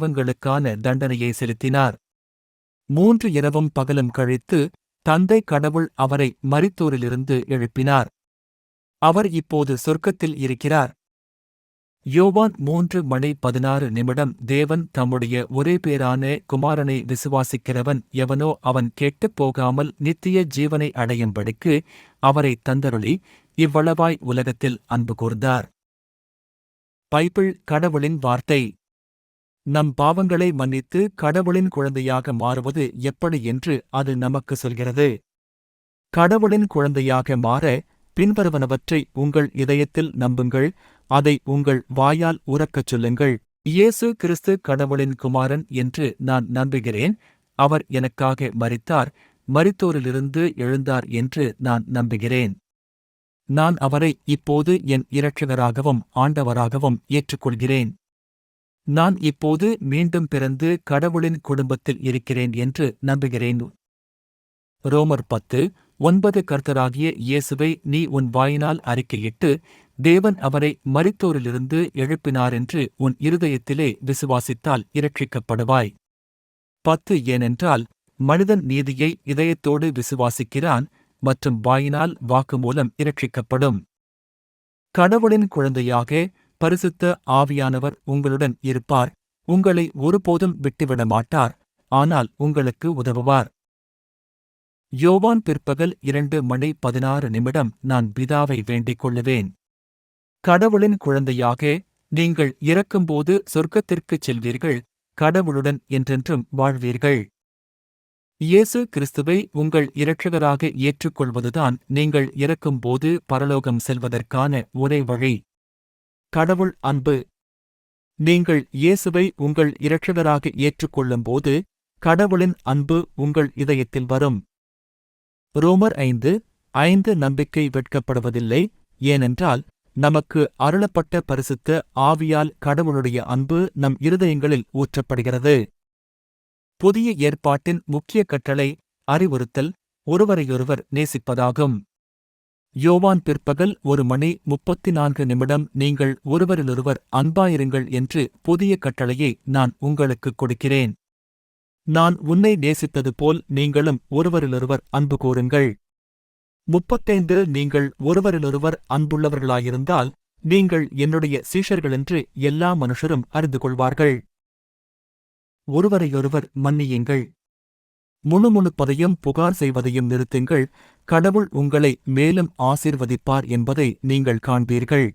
பாவங்களுக்கான தண்டனையை செலுத்தினார். மூன்று இரவும் பகலும் கழித்து தந்தை கடவுள் அவரை மரித்தோரிலிருந்து எழுப்பினார். அவர் இப்போது சொர்க்கத்தில் இருக்கிறார். யோவான் மூன்று மணி பதினாறு நிமிடம் தேவன் தம்முடைய ஒரே பேரான குமாரனை விசுவாசிக்கிறவன் எவனோ அவன் கேட்டுப் போகாமல் நித்திய ஜீவனை அடையும்படிக்கு அவரை தந்தருளி இவ்வளவாய் உலகத்தில் அன்பு கூர்ந்தார். பைபிள் கடவுளின் வார்த்தை. நம் பாவங்களை மன்னித்து கடவுளின் குழந்தையாக மாறுவது எப்படி என்று அது நமக்கு சொல்கிறது. கடவுளின் குழந்தையாக மாற பின்வருவனவற்றை உங்கள் இதயத்தில் நம்புங்கள் அதை உங்கள் வாயால் உறக்கச் சொல்லுங்கள். இயேசு கிறிஸ்து கடவுளின் குமாரன் என்று நான் நம்புகிறேன் அவர் எனக்காக மறித்தார் மறித்தோரிலிருந்து எழுந்தார் என்று நான் நம்புகிறேன். நான் அவரை இப்போது என் இரட்சகராகவும் ஆண்டவராகவும் ஏற்றுக்கொள்கிறேன். நான் இப்போது மீண்டும் பிறந்து கடவுளின் குடும்பத்தில் இருக்கிறேன் என்று நம்புகிறேன். ரோமர் பத்து ஒன்பது கர்த்தராகிய இயேசுவை நீ உன் வாயினால் அறிக்கையிட்டு தேவன் அவரை மறித்தோரிலிருந்து எழுப்பினார் என்று உன் இருதயத்திலே விசுவாசித்தால் இரட்சிக்கப்படுவாய். பத்து ஏனென்றால் மனிதன் நீதியை இதயத்தோடு விசுவாசிக்கிறான் மற்றும் வாயினால் வாக்குமூலம் இரட்சிக்கப்படும். கடவுளின் குழந்தையாக பரிசுத்த ஆவியானவர் உங்களுடன் இருப்பார். உங்களை ஒருபோதும் விட்டுவிட மாட்டார் ஆனால் உங்களுக்கு உதவுவார். யோவான் பிற்பகல் இரண்டு மணி பதினாறு நிமிடம் நான் பிதாவை வேண்டிக் கொள்ளுவேன். கடவுளின் குழந்தையாக நீங்கள் இறக்கும்போது சொர்க்கத்திற்குச் செல்வீர்கள். கடவுளுடன் என்றென்றும் வாழ்வீர்கள். இயேசு கிறிஸ்துவை உங்கள் இரட்சகராக ஏற்றுக்கொள்வதுதான் நீங்கள் இறக்கும்போது பரலோகம் செல்வதற்கான ஒரே வழி. கடவுள் அன்பு. நீங்கள் இயேசுவை உங்கள் இரட்சகராக ஏற்றுக்கொள்ளும்போது கடவுளின் அன்பு உங்கள் இதயத்தில் வரும். ரோமர் ஐந்து ஐந்து நம்பிக்கை வெட்கப்படுவதில்லை ஏனென்றால் நமக்கு அருளப்பட்ட பரிசுத்த ஆவியால் கடவுளுடைய அன்பு நம் இருதயங்களில் ஊற்றப்படுகிறது. புதிய ஏற்பாட்டின் முக்கிய கட்டளை அறிவுறுத்தல் ஒருவரையொருவர் நேசிப்பதாகும். யோவான் பிற்பகல் ஒரு மணி முப்பத்தி நான்கு நிமிடம் நீங்கள் ஒருவரிலொருவர் அன்பாயிருங்கள் என்று புதிய கட்டளையை நான் உங்களுக்குக் கொடுக்கிறேன். நான் உன்னை நேசித்தது போல் நீங்களும் ஒருவரிலொருவர் அன்பு கூறுங்கள். முப்பத்தைந்து நீங்கள் ஒருவரிலொருவர் அன்புள்ளவர்களாயிருந்தால் நீங்கள் என்னுடைய சீஷர்களென்று எல்லா மனுஷரும் அறிந்து கொள்வார்கள் ஒருவரையொருவர் மன்னியுங்கள். முணுமுணுப்பதையும் புகார் செய்வதையும் நிறுத்துங்கள். கடவுள் உங்களை மேலும் ஆசிர்வதிப்பார் என்பதை நீங்கள் காண்பீர்கள்.